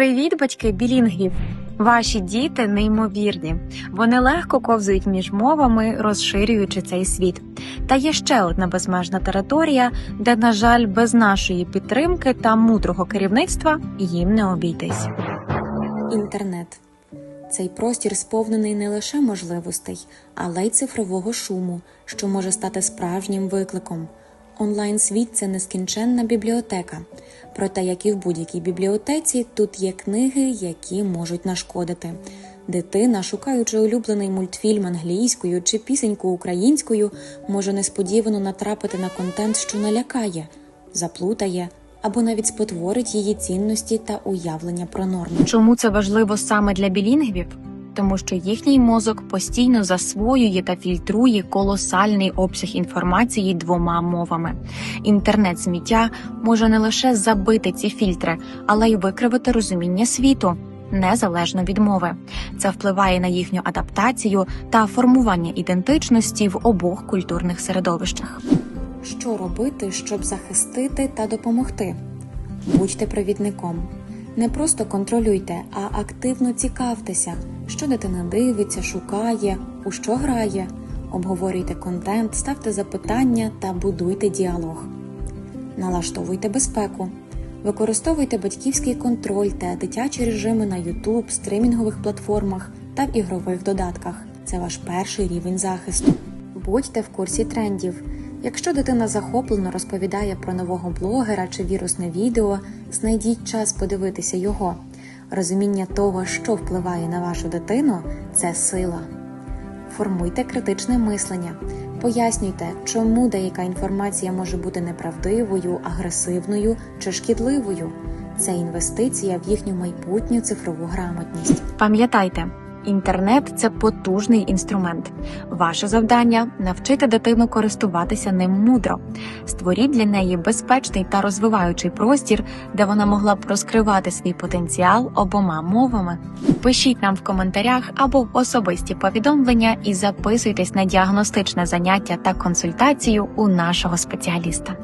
Привіт, батьки білінгвів! Ваші діти неймовірні. Вони легко ковзують між мовами, розширюючи цей світ. Та є ще одна безмежна територія, де, на жаль, без нашої підтримки та мудрого керівництва їм не обійтись. Інтернет цей простір сповнений не лише можливостей, але й цифрового шуму, що може стати справжнім викликом. Онлайн-світ це нескінченна бібліотека. Проте, як і в будь-якій бібліотеці, тут є книги, які можуть нашкодити. Дитина, шукаючи улюблений мультфільм англійською чи пісеньку українською, може несподівано натрапити на контент, що налякає, заплутає або навіть спотворить її цінності та уявлення про норми. Чому це важливо саме для білінгвів? Тому що їхній мозок постійно засвоює та фільтрує колосальний обсяг інформації двома мовами. Інтернет сміття може не лише забити ці фільтри, але й викривити розуміння світу. Незалежно від мови, це впливає на їхню адаптацію та формування ідентичності в обох культурних середовищах. Що робити, щоб захистити та допомогти? Будьте провідником. Не просто контролюйте, а активно цікавтеся, що дитина дивиться, шукає, у що грає. Обговорюйте контент, ставте запитання та будуйте діалог. Налаштовуйте безпеку. Використовуйте батьківський контроль та дитячі режими на YouTube, стримінгових платформах та в ігрових додатках. Це ваш перший рівень захисту. Будьте в курсі трендів. Якщо дитина захоплено розповідає про нового блогера чи вірусне відео, знайдіть час подивитися його. Розуміння того, що впливає на вашу дитину, це сила. Формуйте критичне мислення. Пояснюйте, чому деяка інформація може бути неправдивою, агресивною чи шкідливою. Це інвестиція в їхню майбутню цифрову грамотність. Пам'ятайте, інтернет це потужний інструмент. Ваше завдання навчити дитину користуватися ним мудро. Створіть для неї безпечний та розвиваючий простір, де вона могла б розкривати свій потенціал обома мовами. Пишіть нам в коментарях або в особисті повідомлення і записуйтесь на діагностичне заняття та консультацію у нашого спеціаліста.